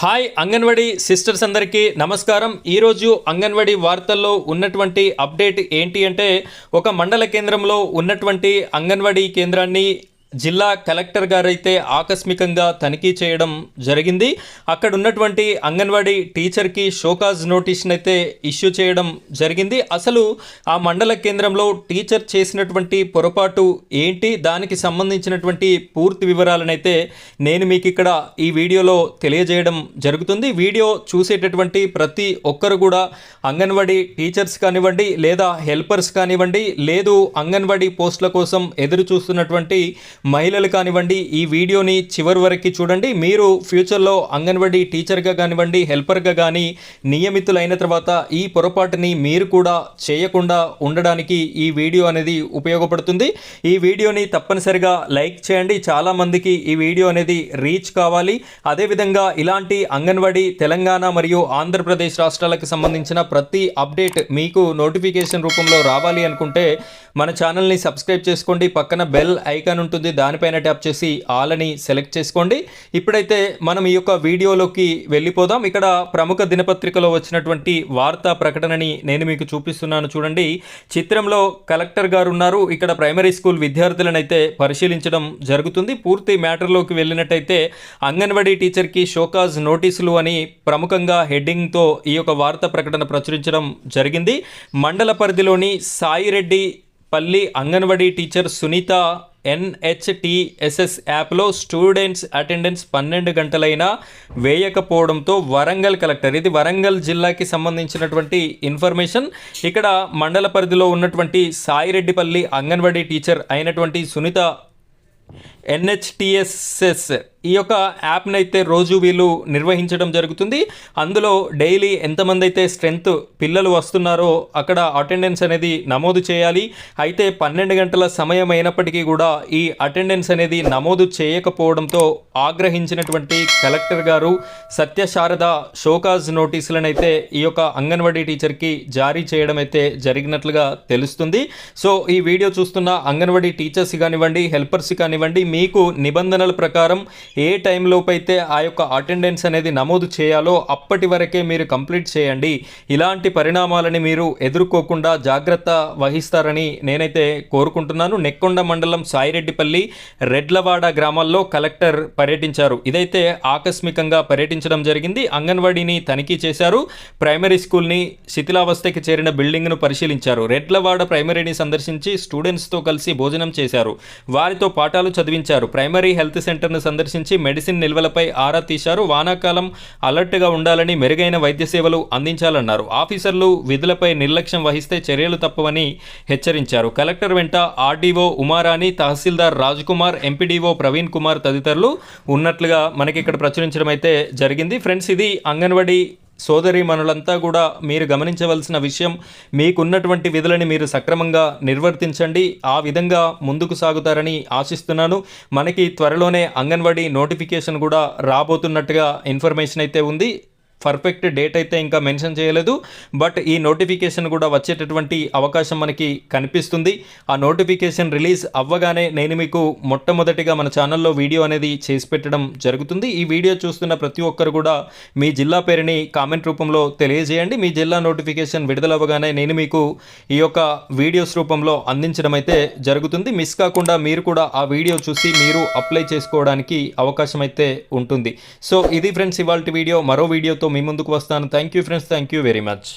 Hi anganwadi sisters అందరికీ నమస్కారం. ఈరోజు అంగన్వాడీ వార్తల్లో ఉన్నటువంటి అప్డేట్ ఏంటి అంటే ఒక మండల కేంద్రంలో ఉన్నటువంటి అంగన్వాడీ కేంద్రాన్ని జిల్లా కలెక్టర్ గారైతే ఆకస్మికంగా తనిఖీ చేయడం జరిగింది. అక్కడ ఉన్నటువంటి అంగన్వాడీ టీచర్కి షోకాజ్ నోటీస్ని అయితే ఇష్యూ చేయడం జరిగింది. అసలు ఆ మండల కేంద్రంలో టీచర్ చేసినటువంటి పొరపాటు ఏంటి? దానికి సంబంధించినటువంటి పూర్తి వివరాలనైతే నేను మీకు ఇక్కడ ఈ వీడియోలో తెలియజేయడం జరుగుతుంది. వీడియో చూసేటటువంటి ప్రతి ఒక్కరు కూడా అంగన్వాడీ టీచర్స్ కానివ్వండి లేదా హెల్పర్స్ కానివ్వండి లేదు అంగన్వాడీ పోస్టుల కోసం ఎదురు చూస్తున్నటువంటి మహిళలు కానివ్వండి ఈ వీడియోని చివరి వరకు చూడండి. మీరు ఫ్యూచర్లో అంగన్వాడీ టీచర్గా కానివ్వండి హెల్పర్గా కానీ నియమితులైన తర్వాత ఈ పొరపాటుని మీరు కూడా చేయకుండా ఉండడానికి ఈ వీడియో అనేది ఉపయోగపడుతుంది. ఈ వీడియోని తప్పనిసరిగా లైక్ చేయండి. చాలామందికి ఈ వీడియో అనేది రీచ్ కావాలి. అదేవిధంగా ఇలాంటి అంగన్వాడీ తెలంగాణ మరియు ఆంధ్రప్రదేశ్ రాష్ట్రాలకు సంబంధించిన ప్రతి అప్డేట్ మీకు నోటిఫికేషన్ రూపంలో రావాలి అనుకుంటే మన ఛానల్ని సబ్స్క్రైబ్ చేసుకోండి. పక్కన బెల్ ఐకాన్ ఉంటుంది. దానిపైన ట్యాప్ చేసి ఆల్ అని సెలెక్ట్ చేసుకోండి. ఇప్పుడైతే మనం ఈ యొక్క వీడియోలోకి వెళ్ళిపోదాం. ఇక్కడ ప్రముఖ దినపత్రికలో వచ్చినటువంటి వార్తా ప్రకటనని నేను మీకు చూపిస్తున్నాను. చూడండి చిత్రంలో కలెక్టర్ గారు ఉన్నారు. ఇక్కడ ప్రైమరీ స్కూల్ విద్యార్థులను అయితే పరిశీలించడం జరుగుతుంది. పూర్తి మ్యాటర్లోకి వెళ్ళినట్టయితే అంగన్వాడీ టీచర్కి షోకాజ్ నోటీసులు అని ప్రముఖంగా హెడ్డింగ్తో ఈ యొక్క వార్తా ప్రకటన ప్రచురించడం జరిగింది. మండల పరిధిలోని సాయిరెడ్డి పల్లి అంగన్వాడీ టీచర్ సునీత ఎన్హెచ్టిఎస్ఎస్ యాప్లో స్టూడెంట్స్ అటెండెన్స్ పన్నెండు గంటలైనా వేయకపోవడంతో వరంగల్ కలెక్టర్ ఇది వరంగల్ జిల్లాకి సంబంధించినటువంటి ఇన్ఫర్మేషన్. ఇక్కడ మండల పరిధిలో ఉన్నటువంటి సాయిరెడ్డిపల్లి అంగన్వాడీ టీచర్ అయినటువంటి సునీత ఎన్హెచ్టిఎస్ఎస్ ఈ యొక్క యాప్ని అయితే రోజు వీళ్ళు నిర్వహించడం జరుగుతుంది. అందులో డైలీ ఎంతమంది అయితే స్ట్రెంత్ పిల్లలు వస్తున్నారో అక్కడ అటెండెన్స్ అనేది నమోదు చేయాలి. అయితే పన్నెండు గంటల సమయం అయినప్పటికీ కూడా ఈ అటెండెన్స్ అనేది నమోదు చేయకపోవడంతో ఆగ్రహించినటువంటి కలెక్టర్ గారు సత్యశారద షోకాజ్ నోటీసులను అయితే ఈ యొక్క అంగన్వాడీ టీచర్కి జారీ చేయడం అయితే జరిగినట్లుగా తెలుస్తుంది. సో ఈ వీడియో చూస్తున్న అంగన్వాడీ టీచర్స్ కానివ్వండి హెల్పర్స్ కానివ్వండి మీకు నిబంధనల ప్రకారం ఏ టైంలోపు అయితే ఆ యొక్క అటెండెన్స్ అనేది నమోదు చేయాలో అప్పటి వరకే మీరు కంప్లీట్ చేయండి. ఇలాంటి పరిణామాలని మీరు ఎదుర్కోకుండా జాగ్రత్త వహిస్తారని నేనైతే కోరుకుంటున్నాను. నెక్కొండ మండలం సాయిరెడ్డిపల్లి రెడ్లవాడ గ్రామాల్లో కలెక్టర్ పర్యటించారు. ఇదైతే ఆకస్మికంగా పర్యటించడం జరిగింది. అంగన్వాడీని తనిఖీ చేశారు. ప్రైమరీ స్కూల్ని శిథిలావస్థకి చేరిన బిల్డింగ్ను పరిశీలించారు. రెడ్లవాడ ప్రైమరీని సందర్శించి స్టూడెంట్స్తో కలిసి భోజనం చేశారు. వారితో పాఠాలు చదివించారు. ప్రైమరీ హెల్త్ సెంటర్ను సందర్శించి మెడిసిన్ నిల్వలపై ఆరా తీశారు. వానాకాలం అలర్ట్గా ఉండాలని మెరుగైన వైద్య సేవలు అందించాలన్నారు. ఆఫీసర్లు విధులపై నిర్లక్ష్యం వహిస్తే చర్యలు తప్పవని హెచ్చరించారు. కలెక్టర్ వెంట ఆర్డీఓ ఉమారాణి తహసీల్దార్ రాజ్కుమార్ ఎంపీడీఓ ప్రవీణ్ కుమార్ తదితరులు ఉన్నట్లుగా మనకి ఇక్కడ ప్రచురించడం అయితే జరిగింది. ఫ్రెండ్స్ ఇది అంగన్వాడీ సోదరి మనులంతా కూడా మీరు గమనించవలసిన విషయం మీకున్నటువంటి విధులని మీరు సక్రమంగా నిర్వర్తించండి ఆ విధంగా ముందుకు సాగుతారని ఆశిస్తున్నాను. మనకి త్వరలోనే అంగన్వాడీ నోటిఫికేషన్ కూడా రాబోతున్నట్టుగా ఇన్ఫర్మేషన్ అయితే ఉంది. పర్ఫెక్ట్ డేట్ అయితే ఇంకా మెన్షన్ చేయలేదు. బట్ ఈ నోటిఫికేషన్ కూడా వచ్చేటటువంటి అవకాశం మనకి కనిపిస్తుంది. ఆ నోటిఫికేషన్ రిలీజ్ అవ్వగానే నేను మీకు మొట్టమొదటిగా మన ఛానల్లో వీడియో అనేది చేసి పెట్టడం జరుగుతుంది. ఈ వీడియో చూస్తున్న ప్రతి ఒక్కరు కూడా మీ జిల్లా పేరుని కామెంట్ రూపంలో తెలియజేయండి. మీ జిల్లా నోటిఫికేషన్ విడుదలవ్వగానే నేను మీకు ఈ యొక్క వీడియోస్ రూపంలో అందించడం అయితే జరుగుతుంది. మిస్ కాకుండా మీరు కూడా ఆ వీడియో చూసి మీరు అప్లై చేసుకోవడానికి అవకాశం అయితే ఉంటుంది. సో ఇది ఫ్రెండ్స్ ఇవాళ వీడియో మరో వీడియోతో మీ ముందుకు వస్తాను. Thank you friends thank you very much